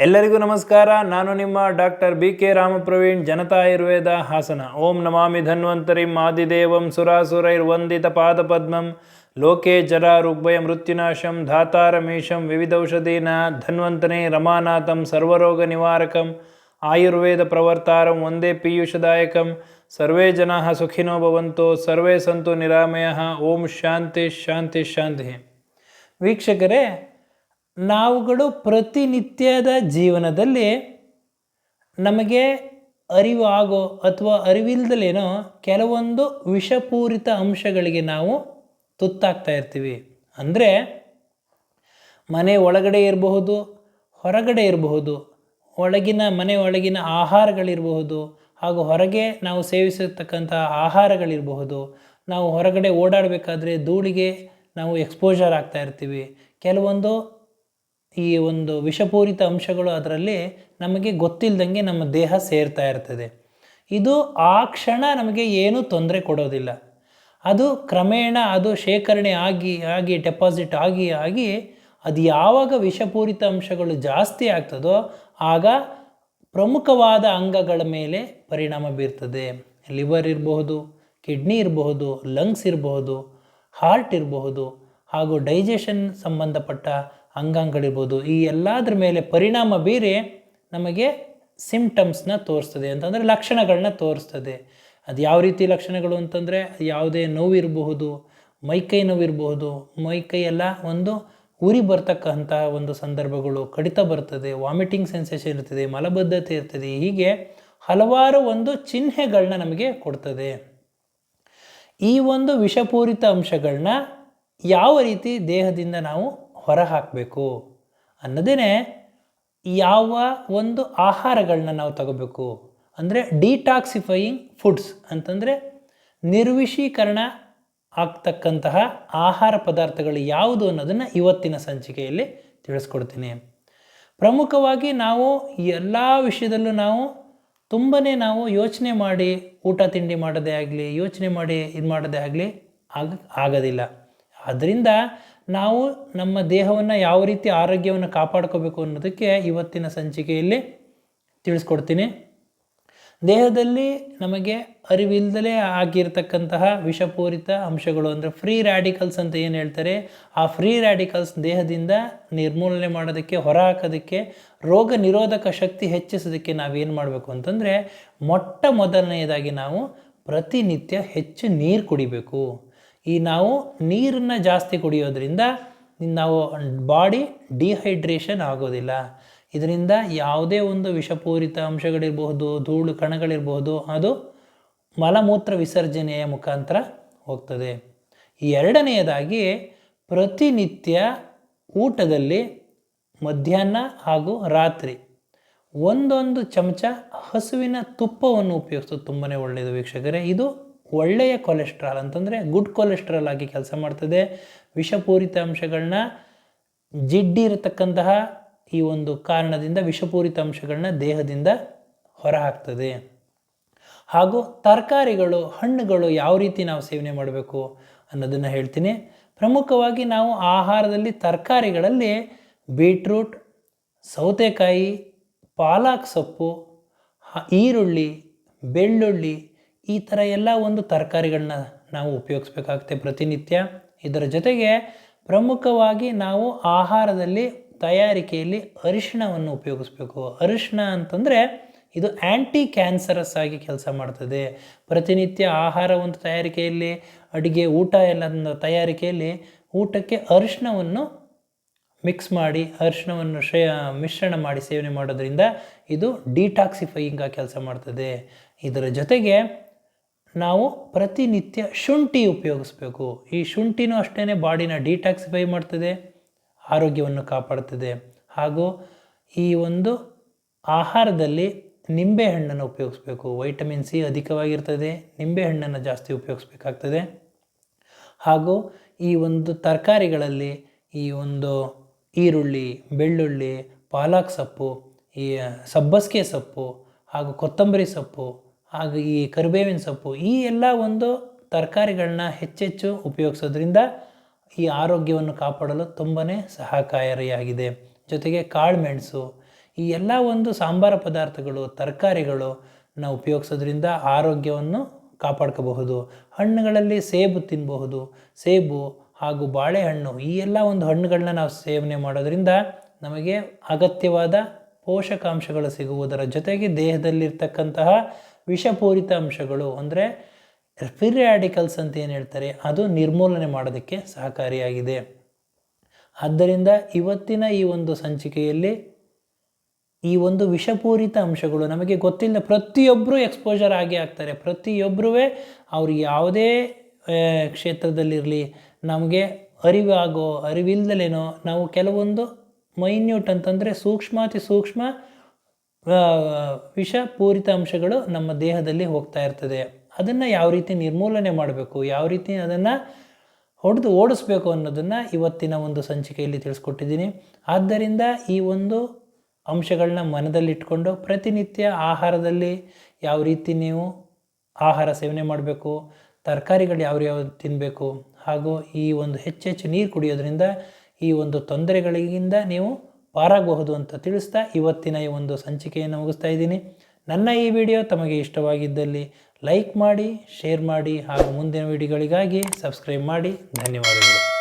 ಎಲ್ಲರಿಗೂ ನಮಸ್ಕಾರ. ನಾನು ನಿಮ್ಮ doctor B K Ramapraveen, Janata Ayurveda Hassan. ಓಂ ನಮಾಮಿ ಧನ್ವಂತರಿಂ. ಆದಿದೇವಂ ಪಾದ ಪಾದಪದ್ಮಂ. ಲೋಕೆ ಜರ ಋಗ್ಭಯ ಮೃತ್ಯುನಾಶಂ. ಧಾತಾರಮೇಶಂ ವಿವಿಧೌಷಧೀನ ಧನ್ವಂತನೇ ರಮಾನಾಥಂ. ಸರ್ವರೋಗ ನಿವಾರಕಂ. ಆಯುರ್ವೇದ ಪ್ರವರ್ತಾರಂ. ಒಂದೇ ಪೀಯೂಷದಾಯಕಂ. ಸರ್ವೇ ಜನಾ ಸುಖಿನೋ ಭವಂತೋ. ಸರ್ವೇ ಸಂತು ನಿರಾಮಯ. ಓಂ ಶಾಂತಿ ಶಾಂತಿ ಶಾಂತಿ. ವೀಕ್ಷಕರೇ ನಾವುಗಳು ಪ್ರತಿನಿತ್ಯದ ಜೀವನದಲ್ಲಿ ನಮಗೆ ಅರಿವು ಆಗೋ ಅಥವಾ ಅರಿವಿಲ್ದಲೇನೋ ಕೆಲವೊಂದು ವಿಷಪೂರಿತ ಅಂಶಗಳಿಗೆ ನಾವು ತುತ್ತಾಗ್ತಾ ಇರ್ತೀವಿ. ಅಂದರೆ ಮನೆ ಒಳಗಡೆ ಇರಬಹುದು, ಹೊರಗಡೆ ಇರಬಹುದು, ಒಳಗಿನ ಮನೆ ಒಳಗಿನ ಆಹಾರಗಳಿರಬಹುದು, ಹಾಗೂ ಹೊರಗೆ ನಾವು ಸೇವಿಸಿರ್ತಕ್ಕಂಥ ಆಹಾರಗಳಿರಬಹುದು. ನಾವು ಹೊರಗಡೆ ಓಡಾಡಬೇಕಾದ್ರೆ ಧೂಳಿಗೆ ನಾವು ಎಕ್ಸ್ಪೋಜರ್ ಆಗ್ತಾ ಇರ್ತೀವಿ. ಕೆಲವೊಂದು ಈ ಒಂದು ವಿಷಪೂರಿತ ಅಂಶಗಳು ಅದರಲ್ಲಿ ನಮಗೆ ಗೊತ್ತಿಲ್ಲದಂಗೆ ನಮ್ಮ ದೇಹ ಸೇರ್ತಾ ಇರ್ತದೆ. ಇದು ಆ ಕ್ಷಣ ನಮಗೆ ಏನೂ ತೊಂದರೆ ಕೊಡೋದಿಲ್ಲ. ಅದು ಕ್ರಮೇಣ ಅದು ಶೇಖರಣೆ ಆಗಿ ಆಗಿ ಡೆಪಾಸಿಟ್ ಆಗಿ ಆಗಿ ಅದು ಯಾವಾಗ ವಿಷಪೂರಿತ ಅಂಶಗಳು ಜಾಸ್ತಿ ಆಗ್ತದೋ ಆಗ ಪ್ರಮುಖವಾದ ಅಂಗಗಳ ಮೇಲೆ ಪರಿಣಾಮ ಬೀರ್ತದೆ. ಲಿವರ್ ಇರಬಹುದು, ಕಿಡ್ನಿ ಇರಬಹುದು, ಲಂಗ್ಸ್ ಇರಬಹುದು, ಹಾರ್ಟ್ ಇರಬಹುದು ಹಾಗೂ ಡೈಜೆಷನ್ ಸಂಬಂಧಪಟ್ಟ ಅಂಗಾಂಗಗಳಿರ್ಬೋದು ಈ ಎಲ್ಲದ್ರ ಮೇಲೆ ಪರಿಣಾಮ ಬೀರಿ ನಮಗೆ ಸಿಮ್ಟಮ್ಸ್ನ ತೋರಿಸ್ತದೆ. ಅಂತಂದರೆ ಲಕ್ಷಣಗಳನ್ನ ತೋರಿಸ್ತದೆ. ಅದು ಯಾವ ರೀತಿ ಲಕ್ಷಣಗಳು ಅಂತಂದರೆ ಯಾವುದೇ ನೋವಿರಬಹುದು ಮೈಕೈ ನೋವಿರಬಹುದು. ಮೈಕೈ ಎಲ್ಲ ಒಂದು ಉರಿ ಬರ್ತಕ್ಕಂಥ ಒಂದು ಸಂದರ್ಭಗಳು, ಕಡಿತ ಬರ್ತದೆ ವಾಮಿಟಿಂಗ್ ಸೆನ್ಸೇಷನ್ ಇರ್ತದೆ, ಮಲಬದ್ಧತೆ ಇರ್ತದೆ. ಹೀಗೆ ಹಲವಾರು ಒಂದು ಚಿಹ್ನೆಗಳನ್ನ ನಮಗೆ ಕೊಡ್ತದೆ. ಈ ಒಂದು ವಿಷಪೂರಿತ ಅಂಶಗಳನ್ನ ಯಾವ ರೀತಿ ದೇಹದಿಂದ ನಾವು ಹೊರ ಹಾಕಬೇಕು ಅನ್ನೋದೇ ಯಾವ ಒಂದು ಆಹಾರಗಳನ್ನ ನಾವು ತಗೋಬೇಕು. ಅಂದರೆ ಡಿಟಾಕ್ಸಿಫೈಯಿಂಗ್ ಫುಡ್ಸ್ ಅಂತಂದರೆ ನಿರ್ವಿಷೀಕರಣ ಆಗ್ತಕ್ಕಂತಹ ಆಹಾರ ಪದಾರ್ಥಗಳು ಯಾವುದು ಅನ್ನೋದನ್ನು ಇವತ್ತಿನ ಸಂಚಿಕೆಯಲ್ಲಿ ತಿಳಿಸ್ಕೊಡ್ತೀನಿ. ಪ್ರಮುಖವಾಗಿ ನಾವು ಎಲ್ಲ ವಿಷಯದಲ್ಲೂ ನಾವು ತುಂಬಾ ನಾವು ಯೋಚನೆ ಮಾಡಿ ಊಟ ತಿಂಡಿ ಮಾಡೋದೇ ಆಗಲಿ ಯೋಚನೆ ಮಾಡಿ ಇದು ಮಾಡೋದೇ ಆಗಲಿ ಆಗ, ಆಗೋದಿಲ್ಲ. ಆದ್ದರಿಂದ ನಾವು ನಮ್ಮ ದೇಹವನ್ನು ಯಾವ ರೀತಿ ಆರೋಗ್ಯವನ್ನು ಕಾಪಾಡ್ಕೋಬೇಕು ಅನ್ನೋದಕ್ಕೆ ಇವತ್ತಿನ ಸಂಚಿಕೆಯಲ್ಲಿ ತಿಳಿಸ್ಕೊಡ್ತೀನಿ. ದೇಹದಲ್ಲಿ ನಮಗೆ ಅರಿವಿಲ್ಲದಲೇ ಆಗಿರ್ತಕ್ಕಂತಹ ವಿಷಪೂರಿತ ಅಂಶಗಳು ಅಂದರೆ ಫ್ರೀ ರ್ಯಾಡಿಕಲ್ಸ್ ಅಂತ ಏನು ಹೇಳ್ತಾರೆ? ಆ ಫ್ರೀ ರ್ಯಾಡಿಕಲ್ಸ್ ದೇಹದಿಂದ ನಿರ್ಮೂಲನೆ ಮಾಡೋದಕ್ಕೆ ಹೊರ ಹಾಕೋದಕ್ಕೆ ರೋಗ ನಿರೋಧಕ ಶಕ್ತಿ ಹೆಚ್ಚಿಸೋದಕ್ಕೆ ನಾವೇನು ಮಾಡಬೇಕು ಅಂತಂದರೆ ಮೊಟ್ಟ ಮೊದಲನೆಯದಾಗಿ ನಾವು ಪ್ರತಿನಿತ್ಯ ಹೆಚ್ಚು ನೀರು ಕುಡಿಬೇಕು. ಈ ನಾವು ನೀರನ್ನು ಜಾಸ್ತಿ ಕುಡಿಯೋದ್ರಿಂದ ನಾವು ಬಾಡಿ ಡಿಹೈಡ್ರೇಷನ್ ಆಗೋದಿಲ್ಲ. ಇದರಿಂದ ಯಾವುದೇ ಒಂದು ವಿಷಪೂರಿತ ಅಂಶಗಳಿರಬಹುದು, ಧೂಳು ಕಣಗಳಿರಬಹುದು, ಅದು ಮಲಮೂತ್ರ ವಿಸರ್ಜನೆಯ ಮುಖಾಂತರ ಹೋಗ್ತದೆ. ಎರಡನೆಯದಾಗಿ ಪ್ರತಿನಿತ್ಯ ಊಟದಲ್ಲಿ ಮಧ್ಯಾಹ್ನ ಹಾಗೂ ರಾತ್ರಿ ಒಂದೊಂದು ಚಮಚ ಹಸುವಿನ ತುಪ್ಪವನ್ನು ಉಪಯೋಗಿಸೋದು ತುಂಬಾ ಒಳ್ಳೆಯದು ವೀಕ್ಷಕರೇ. ಇದು ಒಳ್ಳೆಯ ಕೊಲೆಸ್ಟ್ರಾಲ್ ಅಂತಂದರೆ ಗುಡ್ ಕೊಲೆಸ್ಟ್ರಾಲ್ ಆಗಿ ಕೆಲಸ ಮಾಡ್ತದೆ. ವಿಷಪೂರಿತ ಅಂಶಗಳನ್ನ ಜಿಡ್ಡಿರತಕ್ಕಂತಹ ಈ ಒಂದು ಕಾರಣದಿಂದ ವಿಷಪೂರಿತ ಅಂಶಗಳನ್ನ ದೇಹದಿಂದ ಹೊರಹಾಕ್ತದೆ. ಹಾಗೂ ತರಕಾರಿಗಳು, ಹಣ್ಣುಗಳು ಯಾವ ರೀತಿ ನಾವು ಸೇವನೆ ಮಾಡಬೇಕು ಅನ್ನೋದನ್ನು ಹೇಳ್ತೀನಿ. ಪ್ರಮುಖವಾಗಿ ನಾವು ಆಹಾರದಲ್ಲಿ ತರಕಾರಿಗಳಲ್ಲಿ ಬೀಟ್ರೂಟ್, ಸೌತೆಕಾಯಿ, ಪಾಲಕ್ ಸೊಪ್ಪು ಈರುಳ್ಳಿ, ಬೆಳ್ಳುಳ್ಳಿ ಈ ಥರ ಎಲ್ಲ ಒಂದು ತರಕಾರಿಗಳನ್ನ ನಾವು ಉಪಯೋಗಿಸ್ಬೇಕಾಗುತ್ತೆ ಪ್ರತಿನಿತ್ಯ. ಇದರ ಜೊತೆಗೆ ಪ್ರಮುಖವಾಗಿ ನಾವು ಆಹಾರದಲ್ಲಿ ತಯಾರಿಕೆಯಲ್ಲಿ ಅರಿಶಿಣವನ್ನು ಉಪಯೋಗಿಸ್ಬೇಕು. ಅರಿಶಿಣ ಅಂತಂದರೆ ಇದು ಆ್ಯಂಟಿ ಕ್ಯಾನ್ಸರಸ್ ಆಗಿ ಕೆಲಸ ಮಾಡ್ತದೆ. ಪ್ರತಿನಿತ್ಯ ಆಹಾರ ಒಂದು ತಯಾರಿಕೆಯಲ್ಲಿ, ಅಡುಗೆ, ಊಟ ಎಲ್ಲ ತಯಾರಿಕೆಯಲ್ಲಿ ಊಟಕ್ಕೆ ಅರಿಶಿಣವನ್ನು ಮಿಕ್ಸ್ ಮಾಡಿ, ಅರಿಶಿಣವನ್ನು ಶ್ರೇ ಮಿಶ್ರಣ ಮಾಡಿ ಸೇವನೆ ಮಾಡೋದ್ರಿಂದ ಇದು ಡಿಟಾಕ್ಸಿಫೈಯಿಂಗ್ ಆಗಿ ಕೆಲಸ ಮಾಡ್ತದೆ. ಇದರ ಜೊತೆಗೆ ನಾವು ಪ್ರತಿನಿತ್ಯ ಶುಂಠಿ ಉಪಯೋಗಿಸ್ಬೇಕು. ಈ ಶುಂಠಿನೂ ಅಷ್ಟೇ ಬಾಡಿನ ಡಿಟಾಕ್ಸಿಫೈ ಮಾಡ್ತದೆ, ಆರೋಗ್ಯವನ್ನು ಕಾಪಾಡ್ತದೆ. ಹಾಗೂ ಈ ಒಂದು ಆಹಾರದಲ್ಲಿ ನಿಂಬೆಹಣ್ಣನ್ನು ಉಪಯೋಗಿಸ್ಬೇಕು. ವೈಟಮಿನ್ ಸಿ ಅಧಿಕವಾಗಿರ್ತದೆ, ನಿಂಬೆಹಣ್ಣನ್ನು ಜಾಸ್ತಿ ಉಪಯೋಗಿಸ್ಬೇಕಾಗ್ತದೆ. ಹಾಗೂ ಈ ಒಂದು ತರಕಾರಿಗಳಲ್ಲಿ ಈ ಒಂದು ಈರುಳ್ಳಿ, ಬೆಳ್ಳುಳ್ಳಿ, ಪಾಲಕ್ ಸೊಪ್ಪು, ಈ ಸಬ್ಬಸಿಗೆ ಸೊಪ್ಪು ಹಾಗೂ ಕೊತ್ತಂಬರಿ ಸೊಪ್ಪು ಹಾಗೂ ಈ ಕರಿಬೇವಿನ ಸೊಪ್ಪು ಈ ಎಲ್ಲ ಒಂದು ತರಕಾರಿಗಳನ್ನ ಹೆಚ್ಚೆಚ್ಚು ಉಪಯೋಗಿಸೋದ್ರಿಂದ ಈ ಆರೋಗ್ಯವನ್ನು ಕಾಪಾಡಲು ತುಂಬಾ ಸಹಕಾರಿಯಾಗಿದೆ. ಜೊತೆಗೆ ಕಾಳುಮೆಣಸು ಈ ಎಲ್ಲ ಒಂದು ಸಾಂಬಾರ ಪದಾರ್ಥಗಳು, ತರಕಾರಿಗಳು ನಾವು ಉಪಯೋಗಿಸೋದ್ರಿಂದ ಆರೋಗ್ಯವನ್ನು ಕಾಪಾಡ್ಕೋಬಹುದು. ಹಣ್ಣುಗಳಲ್ಲಿ ಸೇಬು ತಿನ್ನಬಹುದು ಸೇಬು ಹಾಗೂ ಬಾಳೆಹಣ್ಣು ಈ ಎಲ್ಲ ಒಂದು ಹಣ್ಣುಗಳನ್ನ ನಾವು ಸೇವನೆ ಮಾಡೋದ್ರಿಂದ ನಮಗೆ ಅಗತ್ಯವಾದ ಪೋಷಕಾಂಶಗಳು ಸಿಗುವುದರ ಜೊತೆಗೆ ದೇಹದಲ್ಲಿರ್ತಕ್ಕಂತಹ ವಿಷಪೂರಿತ ಅಂಶಗಳು ಅಂದರೆ ಫ್ರೀ ರ್ಯಾಡಿಕಲ್ಸ್ ಅಂತ ಏನು ಹೇಳ್ತಾರೆ, ಅದು ನಿರ್ಮೂಲನೆ ಮಾಡೋದಕ್ಕೆ ಸಹಕಾರಿಯಾಗಿದೆ. ಆದ್ದರಿಂದ ಇವತ್ತಿನ ಈ ಒಂದು ಸಂಚಿಕೆಯಲ್ಲಿ ಈ ಒಂದು ವಿಷಪೂರಿತ ಅಂಶಗಳು ನಮಗೆ ಗೊತ್ತಿಲ್ಲ. ಪ್ರತಿಯೊಬ್ಬರೂ ಎಕ್ಸ್ಪೋಜರ್ ಆಗಿ ಆಗ್ತಾರೆ. ಪ್ರತಿಯೊಬ್ಬರೂ ಅವ್ರು ಯಾವುದೇ ಕ್ಷೇತ್ರದಲ್ಲಿರಲಿ, ನಮಗೆ ಅರಿವಾಗೋ, ಅರಿವಿಲ್ದಲೇನೋ ನಾವು ಕೆಲವೊಂದು ಮೈನ್ಯೂಟ್ ಅಂತಂದರೆ ಸೂಕ್ಷ್ಮಾತಿ ಸೂಕ್ಷ್ಮ ವಿಷಪೂರಿತ ಅಂಶಗಳು ನಮ್ಮ ದೇಹದಲ್ಲಿ ಹೋಗ್ತಾ ಇರ್ತದೆ. ಅದನ್ನು ಯಾವ ರೀತಿ ನಿರ್ಮೂಲನೆ ಮಾಡಬೇಕು, ಯಾವ ರೀತಿ ಅದನ್ನು ಹೊಡೆದು ಓಡಿಸ್ಬೇಕು ಅನ್ನೋದನ್ನು ಇವತ್ತಿನ ಒಂದು ಸಂಚಿಕೆಯಲ್ಲಿ ತಿಳಿಸ್ಕೊಟ್ಟಿದ್ದೀನಿ. ಆದ್ದರಿಂದ ಈ ಒಂದು ಅಂಶಗಳನ್ನ ಮನದಲ್ಲಿಟ್ಕೊಂಡು ಪ್ರತಿನಿತ್ಯ ಆಹಾರದಲ್ಲಿ ಯಾವ ರೀತಿ ನೀವು ಆಹಾರ ಸೇವನೆ ಮಾಡಬೇಕು, ತರಕಾರಿಗಳು ಯಾವ ಯಾವ ತಿನ್ನಬೇಕು ಹಾಗೂ ಈ ಒಂದು ಹೆಚ್ಚೆಚ್ಚು ನೀರು ಕುಡಿಯೋದ್ರಿಂದ ಈ ಒಂದು ತೊಂದರೆಗಳಿಂದ ನೀವು ಪಾರಾಗಬಹುದು ಅಂತ ತಿಳಿಸ್ತಾ ಇವತ್ತಿನ ಈ ಒಂದು ಸಂಚಿಕೆಯನ್ನು ಮುಗಿಸ್ತಾ ಇದ್ದೀನಿ. ನನ್ನ ಈ ವಿಡಿಯೋ ತಮಗೆ ಇಷ್ಟವಾಗಿದ್ದಲ್ಲಿ ಲೈಕ್ ಮಾಡಿ, ಶೇರ್ ಮಾಡಿ ಹಾಗೂ ಮುಂದಿನ ವಿಡಿಯೋಗಳಿಗಾಗಿ ಸಬ್ಸ್ಕ್ರೈಬ್ ಮಾಡಿ. ಧನ್ಯವಾದಗಳು.